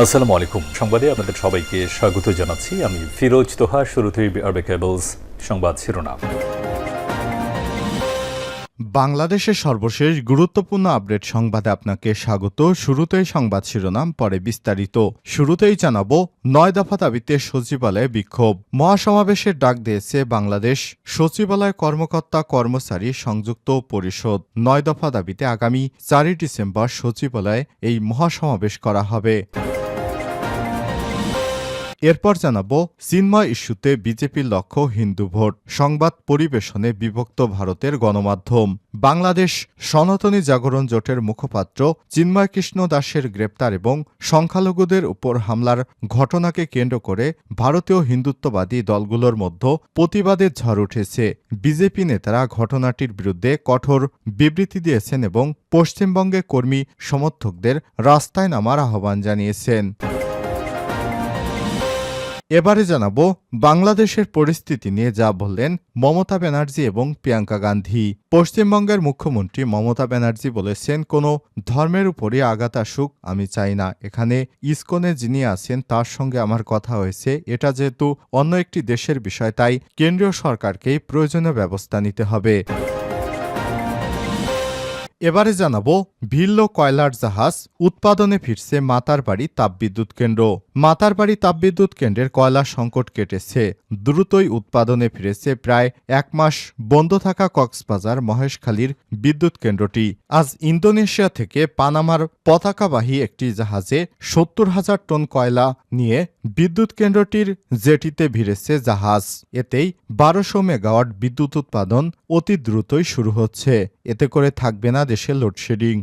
আসসালামু আলাইকুম। সংবাদে আপনাদের সবাইকে স্বাগত জানাচ্ছি। আমি ফিরোজ তোহা, শুরুতেই আরবে কেবলস সংবাদ শিরোনাম। বাংলাদেশের সর্বশেষ গুরুত্বপূর্ণ আপডেট সংবাদে আপনাকে স্বাগত। শুরুতেই সংবাদ শিরোনাম, পরে বিস্তারিত। শুরুতেই জানাব, নয় দফা দাবিতে সচিবালয়ে বিক্ষোভ। মহাসমাবেশের ডাক দিয়েছে বাংলাদেশ। সচিবালয় কর্মকর্তা কর্মচারী সংযুক্ত পরিষদ। নয় দফা দাবিতে আগামী চারই ডিসেম্বর সচিবালয়ে এই মহাসমাবেশ করা হবে। এরপর জানাব চিন্ময় ইস্যুতে বিজেপির লক্ষ্য হিন্দু ভোট। সংবাদ পরিবেশনে বিভক্ত ভারতের গণমাধ্যম। বাংলাদেশ সনাতনী জাগরণ জোটের মুখপাত্র চিন্ময় কৃষ্ণ দাসের গ্রেপ্তার এবং সংখ্যালঘুদের উপর হামলার ঘটনাকে কেন্দ্র করে ভারতীয় হিন্দুত্ববাদী দলগুলোর মধ্যে প্রতিবাদের ঝড় উঠেছে। বিজেপি নেতারা ঘটনাটির বিরুদ্ধে কঠোর বিবৃতি দিয়েছেন এবং পশ্চিমবঙ্গে কর্মী সমর্থকদের রাস্তায় নামার আহ্বান জানিয়েছেন। এবারে জানাব বাংলাদেশের পরিস্থিতি নিয়ে যা বললেন মমতা ব্যানার্জি এবং প্রিয়াঙ্কা গান্ধী। পশ্চিমবঙ্গের মুখ্যমন্ত্রী মমতা ব্যানার্জি বলেছেন, কোনো ধর্মের উপরই আঘাত আসুক, আমি চাই না। এখানে ইসকনে যিনি আছেন, তার সঙ্গে আমার কথা হয়েছে। এটা যেহেতু অন্য একটি দেশের বিষয়, তাই কেন্দ্রীয় সরকারকেই প্রয়োজনীয় ব্যবস্থা নিতে হবে। এবারে জানাব ভিল্ল কয়লার জাহাজ উৎপাদনে ফিরছে মাতারবাড়ি তাপবিদ্যুৎ কেন্দ্র। মাতারবাড়ি তাপবিদ্যুৎ কেন্দ্রের কয়লা সংকট কেটেছে। দ্রুতই উৎপাদনে ফিরেছে প্রায় এক মাস বন্ধ থাকা কক্সবাজার মহেশখালীর বিদ্যুৎ কেন্দ্রটি। আজ ইন্দোনেশিয়া থেকে পানামার পতাকাবাহী একটি জাহাজে সত্তর হাজার টন কয়লা নিয়ে বিদ্যুৎ কেন্দ্রটির জেটিতে ভিড়েছে জাহাজ। এতেই বারোশো মেগাওয়াট বিদ্যুৎ উৎপাদন অতি দ্রুতই শুরু হচ্ছে। এতে করে থাকবে না দেশের লোডশেডিং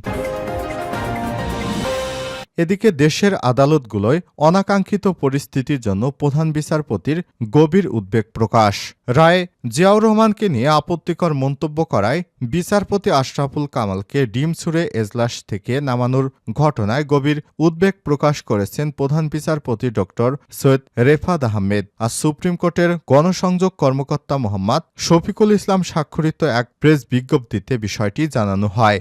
এদিকে দেশের আদালতগুলোয় অনাকাঙ্ক্ষিত পরিস্থিতির জন্য প্রধান বিচারপতির গভীর উদ্বেগ প্রকাশ। রায় জিয়াউর রহমানকে নিয়ে আপত্তিকর মন্তব্য করায় বিচারপতি আশরাফুল কামালকে ডিম ছুড়ে এজলাস থেকে নামানোর ঘটনায় গভীর উদ্বেগ প্রকাশ করেছেন প্রধান বিচারপতি ড সৈয়দ রেফাদ আহমেদ। আর সুপ্রিম কোর্টের গণসংযোগ কর্মকর্তা মোহাম্মদ শফিকুল ইসলাম স্বাক্ষরিত এক প্রেস বিজ্ঞপ্তিতে বিষয়টি জানানো হয়।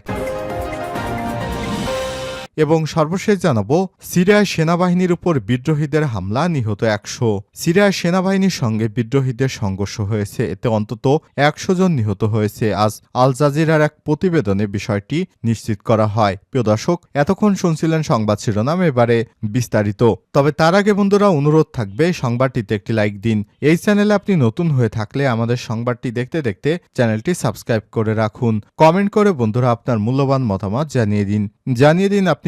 এবং সর্বশেষ জানাব, সিরিয়ায় সেনাবাহিনীর উপর বিদ্রোহীদের হামলা, নিহত একশো। সিরিয়ায় সেনাবাহিনীর সঙ্গে বিদ্রোহীদের সংঘর্ষ হয়েছে, এতে অন্তত একশো জন নিহত হয়েছে। আজ আল জাজিরার এক প্রতিবেদনে বিষয়টি নিশ্চিত করা হয়। প্রিয় দর্শক, এতক্ষণ শুনছিলেন সংবাদ শিরোনাম, এবারে বিস্তারিত। তবে তার আগে বন্ধুরা, অনুরোধ থাকবে, সংবাদটিতে একটি লাইক দিন। এই চ্যানেলে আপনি নতুন হয়ে থাকলে আমাদের সংবাদটি দেখতে দেখতে চ্যানেলটি সাবস্ক্রাইব করে রাখুন। কমেন্ট করে বন্ধুরা আপনার মূল্যবান মতামত জানিয়ে দিন। জানিয়ে দিন আপনি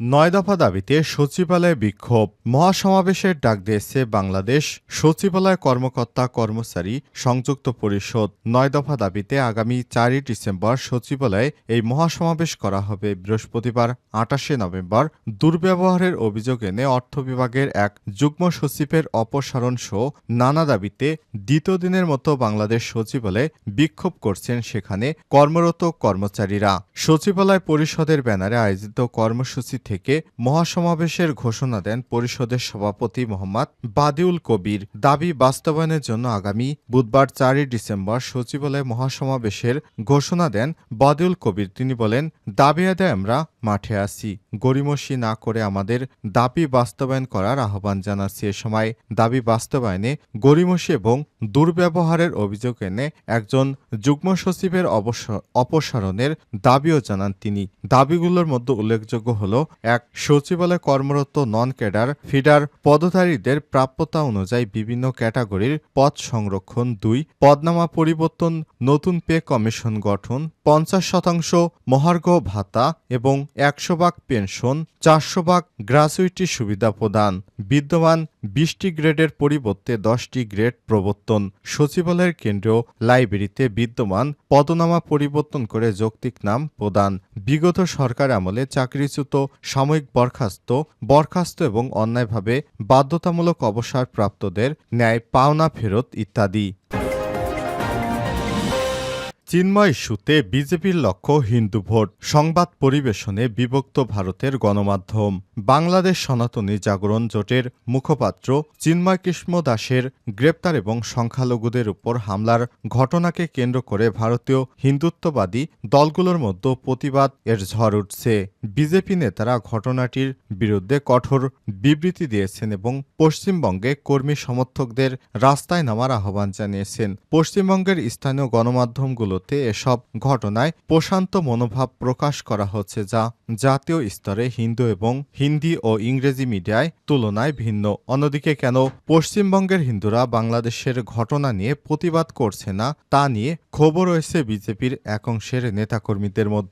নয় দফা দাবিতে সচিবালয়ে বিক্ষোভ। মহাসমাবেশের ডাক দিয়েছে বাংলাদেশ সচিবালয় কর্মকর্তা কর্মচারী সংযুক্ত পরিষদ। নয় দফা দাবিতে আগামী চারই ডিসেম্বর সচিবালয়ে এই মহাসমাবেশ করা হবে। বৃহস্পতিবার, আটাশে নভেম্বর, দুর্ব্যবহারের অভিযোগ এনে অর্থ বিভাগের এক যুগ্ম সচিবের অপসারণ সহ নানা দাবিতে দ্বিতীয় দিনের মতো বাংলাদেশ সচিবালয়ে বিক্ষোভ করছেন সেখানে কর্মরত কর্মচারীরা। সচিবালয় পরিষদের ব্যানারে আয়োজিত কর্মসূচি থেকে মহাসমাবেশের ঘোষণা দেন পরিষদের সভাপতি মোহাম্মদ বাদিউল কবির। দাবি বাস্তবায়নের জন্য আগামী বুধবার চারই ডিসেম্বর সচিবালয়ে মহাসমাবেশের ঘোষণা দেন বাদিউল কবির। তিনি বলেন, দাবি আদায় আমরা মাঠে আসি গরিমসি না করে আমাদের দাবি বাস্তবায়ন করার আহ্বান জানাচ্ছি। এ সময় দাবি বাস্তবায়নে গরিমসি এবং দুর্ব্যবহারের অভিযোগ এনে একজন যুগ্ম সচিবের অপসারণের দাবিও জানান তিনি। দাবিগুলোর মধ্যে উল্লেখযোগ্য হল এক সচিবালয়ে কর্মরত নন ক্যাডার ফিডার পদধারীদের প্রাপ্যতা অনুযায়ী বিভিন্ন ক্যাটাগরির পদ সংরক্ষণ, দুই পদনামা পরিবর্তন, নতুন পে কমিশন গঠন পঞ্চাশ শতাংশ মহার্ঘ ভাতা এবং একশো ভাগ পেনশন, চারশো ভাগ গ্রাচুইটি সুবিধা প্রদান। বিদ্যমান বিশটি গ্রেডের পরিবর্তে দশটি গ্রেড প্রবর্তন। সচিবালয়ের কেন্দ্রীয় লাইব্রেরিতে বিদ্যমান পদনামা পরিবর্তন করে যৌক্তিক নাম প্রদান। বিগত সরকার আমলে চাকরিচ্যুত, সাময়িক বরখাস্ত বরখাস্ত এবং অন্যায়ভাবে বাধ্যতামূলক অবসরপ্রাপ্তদের ন্যায় পাওনা ফেরত ইত্যাদি। চিন্ময় ইস্যুতে বিজেপির লক্ষ্য হিন্দু ভোট। সংবাদ পরিবেশনে বিভক্ত ভারতের গণমাধ্যম। বাংলাদেশ সনাতনী জাগরণ জোটের মুখপাত্র চিন্ময় কৃষ্ণ দাসের গ্রেপ্তার এবং সংখ্যালঘুদের উপর হামলার ঘটনাকে কেন্দ্র করে ভারতীয় হিন্দুত্ববাদী দলগুলোর মধ্যে প্রতিবাদ এর ঝড় উঠছে। বিজেপি নেতারা ঘটনাটির বিরুদ্ধে কঠোর বিবৃতি দিয়েছেন এবং পশ্চিমবঙ্গে কর্মী সমর্থকদের রাস্তায় নামার আহ্বান জানিয়েছেন। পশ্চিমবঙ্গের স্থানীয় গণমাধ্যমগুলোতে এসব ঘটনায় প্রশান্ত মনোভাব প্রকাশ করা হচ্ছে যা জাতীয় স্তরে হিন্দু এবং হিন্দি ও ইংরেজি মিডিয়ায় তুলনায় ভিন্ন। অন্যদিকে কেন পশ্চিমবঙ্গের হিন্দুরা বাংলাদেশের ঘটনা নিয়ে প্রতিবাদ করছে না, তা নিয়ে খবর রয়েছে বিজেপির এক অংশের নেতাকর্মীদের মধ্যে।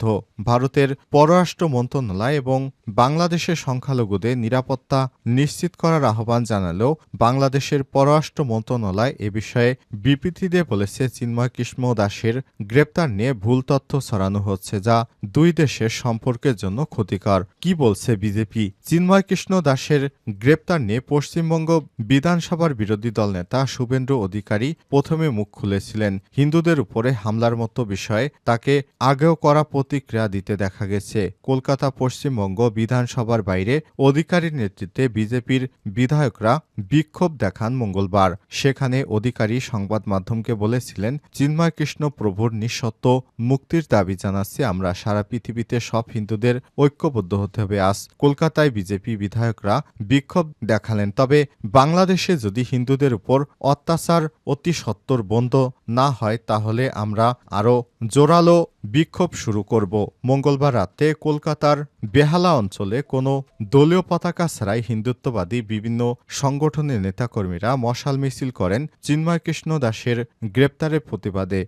ভারতের পররাষ্ট্র মন্ত্রণালয় এবং বাংলাদেশের সংখ্যালঘুদের নিরাপত্তা নিশ্চিত করার আহ্বান জানালেও বাংলাদেশের পররাষ্ট্র মন্ত্রণালয় এ বিষয়ে বিবৃতি দিয়ে বলেছে চিন্ময় কৃষ্ণ দাসের গ্রেপ্তার নিয়ে ভুল তথ্য ছড়ানো হচ্ছে যা দুই দেশের সম্পর্কের জন্য ক্ষতিকর। কি বলছে বিজেপি? চিন্ময় কৃষ্ণ দাসের গ্রেপ্তার নিয়ে পশ্চিমবঙ্গ বিধানসভার বিরোধী দল নেতা শুভেন্দ্র অধিকারী প্রথমে মুখ খুলেছিলেন। হিন্দুদের উপরে হামলার মতো বিষয়ে তাকে আগেও করা প্রতিক্রিয়া দিতে দেখা গেছে। কলকাতা পশ্চিমবঙ্গ বিধানসভার বাইরে অধিকারীর নেতৃত্বে বিজেপির বিধায়করা বিক্ষোভ দেখান মঙ্গলবার। সেখানে অধিকারী সংবাদ মাধ্যমকে বলেছিলেন, চিন্ময় কৃষ্ণ প্রভুর নিঃসত্ব মুক্তির দাবি জানাচ্ছি আমরা। সারা পৃথিবীতে সব হিন্দুদের ঐক্যবদ্ধ হতে হবে আজ। কলকাতায় বিজেপি বিধায়করা বিক্ষোভ দেখালেন। তবে বাংলাদেশে যদি হিন্দুদের উপর অত্যাচার অতি সত্বর বন্ধ না হয়, তাহলে আমরা আরও জোরালো বিক্ষোভ শুরু করব। মঙ্গলবার রাতে কলকাতার বেহালা অঞ্চলে কোনো দলীয় পতাকা ছাড়াই হিন্দুত্ববাদী বিভিন্ন সংগঠনের নেতাকর্মীরা মশাল মিছিল করেন। চিন্ময় কৃষ্ণ দাসের গ্রেপ্তারের প্রতিবাদে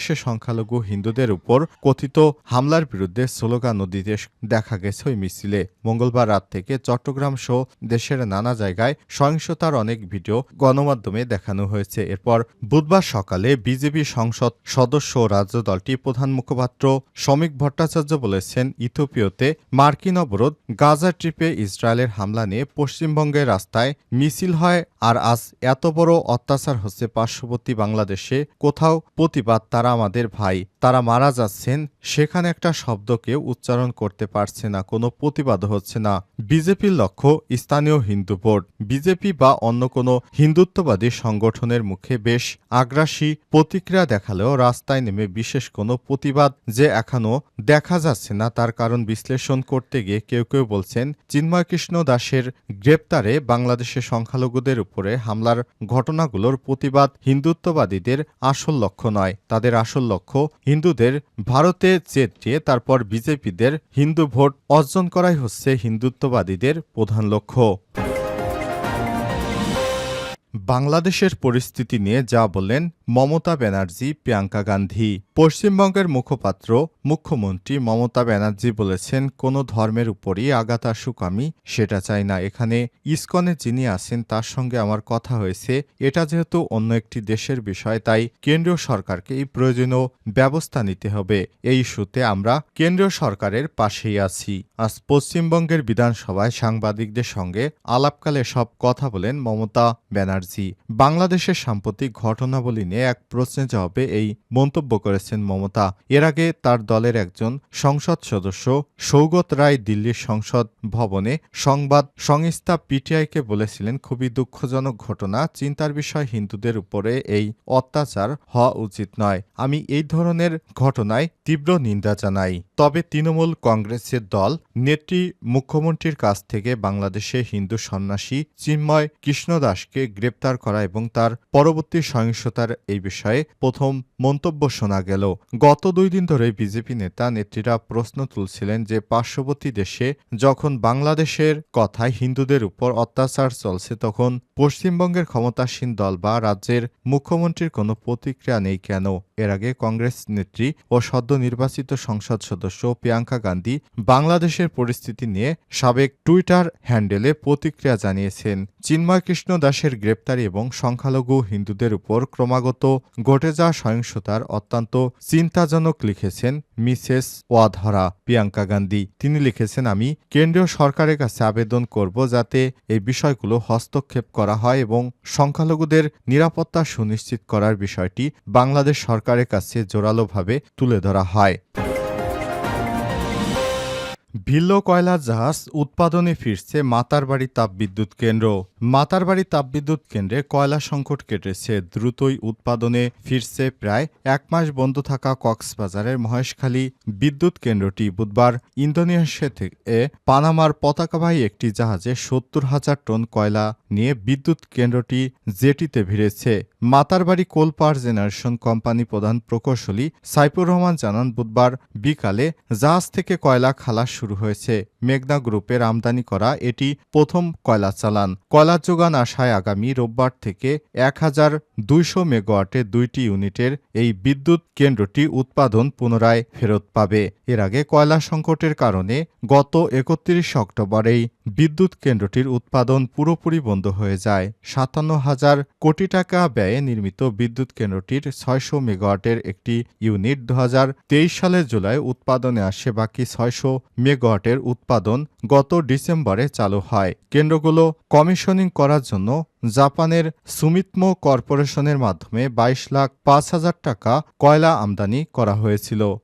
বাংলাদেশের সংখ্যালঘু হিন্দুদের উপর কথিত হামলার বিরুদ্ধে স্লোগান দিতে দেখা গেছে ওই মিছিলে। মঙ্গলবার রাত থেকে চট্টগ্রাম সহ দেশের নানা জায়গায় সহিংসতার অনেক ভিডিও গণমাধ্যমে দেখানো হয়েছে। এরপর বুধবার সকালে বিজেপি সংসদ সদস্য ও রাজ্য দলটি প্রধান মুখপাত্র শ্রমিক ভট্টাচার্য বলেছেন, ইথিওপিয়াতে মার্কিন অবরোধ গাজা ট্রিপে ইসরায়েলের হামলা নিয়ে পশ্চিমবঙ্গের রাস্তায় মিছিল হয়, আর আজ এত বড় অত্যাচার হচ্ছে পার্শ্ববর্তী বাংলাদেশে। কোথাও প্রতিবাদ তারা আমাদের ভাই। তারা মারা যাচ্ছেন, সেখানে একটা শব্দকে উচ্চারণ করতে পারছে না, কোনো প্রতিবাদ হচ্ছে না। বিজেপির লক্ষ্য স্থানীয় হিন্দু ভোট। বিজেপি বা অন্য কোনো হিন্দুত্ববাদী সংগঠনের মুখে বেশ আগ্রাসী প্রতিক্রিয়া দেখালেও রাস্তায় নেমে বিশেষ কোনো প্রতিবাদ যে এখনও দেখা যাচ্ছে না, তার কারণ বিশ্লেষণ করতে গিয়ে কেউ কেউ বলছেন চিন্ময় কৃষ্ণ দাসের গ্রেপ্তারে বাংলাদেশের সংখ্যালঘুদের উপরে হামলার ঘটনাগুলোর প্রতিবাদ হিন্দুত্ববাদীদের আসল লক্ষ্য নয়। তাদের আসল লক্ষ্য হিন্দুদের ভারতে চেটিয়ে তারপর বিজেপিদের হিন্দু ভোট অর্জন করাই হচ্ছে হিন্দুত্ববাদীদের প্রধান লক্ষ্য। বাংলাদেশের পরিস্থিতি নিয়ে যা বললেন মমতা ব্যানার্জি, প্রিয়াঙ্কা গান্ধী। পশ্চিমবঙ্গের মুখপাত্র, মুখ্যমন্ত্রী মমতা ব্যানার্জি বলেছেন, কোনো ধর্মের উপরই আঘাত আসুক আমি, সেটা চাই না। এখানে ইসকনে যিনি আছেন, তার সঙ্গে আমার কথা হয়েছে, এটা যেহেতু অন্য একটি দেশের বিষয়, তাই কেন্দ্রীয় সরকারকে এই প্রয়োজনীয় ব্যবস্থা নিতে হবে। এই ইস্যুতে আমরা কেন্দ্রীয় সরকারের পাশেই আছি। আজ পশ্চিমবঙ্গের বিধানসভায় সাংবাদিকদের সঙ্গে আলাপকালে সব কথা বলেন মমতা ব্যানার্জি। বাংলাদেশের সাম্প্রতিক ঘটনাবলী নিয়ে এক প্রশ্নের জবাবে এই মন্তব্য করেছেন মমতা। এর আগে তার দলের একজন সংসদ সদস্য সৌগত রায় দিল্লির সংসদ ভবনে সংবাদ সংস্থা পিটিআইকে বলেছিলেন, খুবই দুঃখজনক ঘটনা, চিন্তার বিষয়, হিন্দুদের উপরে এই অত্যাচার হওয়া উচিত নয়। আমি এই ধরনের ঘটনায় তীব্র নিন্দা জানাই। তবে তৃণমূল কংগ্রেসের দল, নেত্রী মুখ্যমন্ত্রীর কাছ থেকে বাংলাদেশে হিন্দু সন্ন্যাসী চিন্ময় কৃষ্ণ দাসকে গ্রেপ্তার করা এবং তার পরবর্তী সহিংসতার এই বিষয়ে প্রথম মন্তব্য শোনা গেল। গত দুই দিন ধরে বিজেপি নেতা নেত্রীরা প্রশ্ন তুলছিলেন যে পার্শ্ববর্তী দেশে যখন বাংলাদেশের কথায় হিন্দুদের উপর অত্যাচার চলছে, তখন পশ্চিমবঙ্গের ক্ষমতাসীন দল বা রাজ্যের মুখ্যমন্ত্রীর কোনো প্রতিক্রিয়া নেই কেন? এর আগে কংগ্রেস নেত্রী ও সদ্য নির্বাচিত সংসদ সদস্য প্রিয়াঙ্কা গান্ধী বাংলাদেশের পরিস্থিতি নিয়ে সাবেক টুইটার হ্যান্ডেলে প্রতিক্রিয়া জানিয়েছেন। চিন্ময় কৃষ্ণ দাসের গ্রেপ্তারি এবং সংখ্যালঘু হিন্দুদের উপর ক্রমাগত ঘটে যাওয়া সহিংসতার অত্যন্ত চিন্তাজনক লিখেছেন মিসেস ওয়াধরা প্রিয়াঙ্কা গান্ধী। তিনি লিখেছেন, আমি কেন্দ্রীয় সরকারের কাছে আবেদন করব যাতে এই বিষয়গুলো হস্তক্ষেপ করা হয় এবং সংখ্যালঘুদের নিরাপত্তা সুনিশ্চিত করার বিষয়টি বাংলাদেশ সরকারের কাছে জোরালোভাবে তুলে ধরা হয়। ভিল্লো কয়লা জাহাজ উৎপাদনে ফিরছে মাতারবাড়ি তাপবিদ্যুৎ কেন্দ্র। মাতারবাড়ি তাপবিদ্যুৎ কেন্দ্রে কয়লা সংকট কেটেছে। দ্রুতই উৎপাদনে ফিরছে প্রায় এক মাস বন্ধ থাকা কক্সবাজারের মহেশখালী বিদ্যুৎ কেন্দ্রটি। বুধবার ইন্দোনেশিয়া থেকে পানামার পতাকাবাহী একটি জাহাজে সত্তর হাজার টন কয়লা নিয়ে বিদ্যুৎ কেন্দ্রটি জেটিতে ভিড়েছে। Matarbari coal power generation company প্রধান প্রকৌশলী সাইফুর রহমান জানান, বুধবার বিকালে জাহাজ থেকে কয়লা খালাস শুরু হয়েছে। মেঘনা গ্রুপের আমদানি করা এটি প্রথম কয়লা চালান। কয়লা যোগান আসায় আগামী রোববার থেকে এক হাজার দুইশো মেগাওয়াটের দুইটি ইউনিটের এই বিদ্যুৎ কেন্দ্রটি উৎপাদন পুনরায় ফেরত পাবে। এর আগে কয়লা সংকটের কারণে গত একত্রিশ অক্টোবর এই বিদ্যুৎ কেন্দ্রটির উৎপাদন পুরোপুরি বন্ধ হয়ে যায়। সাতান্ন হাজার কোটি টাকা ব্যয়ে নির্মিত বিদ্যুৎ কেন্দ্রটির ছয়শো মেগাওয়াটের একটি ইউনিট দু হাজার তেইশ সালের জুলাই উৎপাদনে আসে, বাকি ছয়শো মেগাওয়াটের উৎপাদন গত ডিসেম্বরে চালু হয়। কেন্দ্রগুলো কমিশনিং করার জন্য জাপানের সুমিতমো কর্পোরেশনের মাধ্যমে বাইশ লাখ পাঁচ হাজার টাকা কয়লা আমদানি করা হয়েছিল।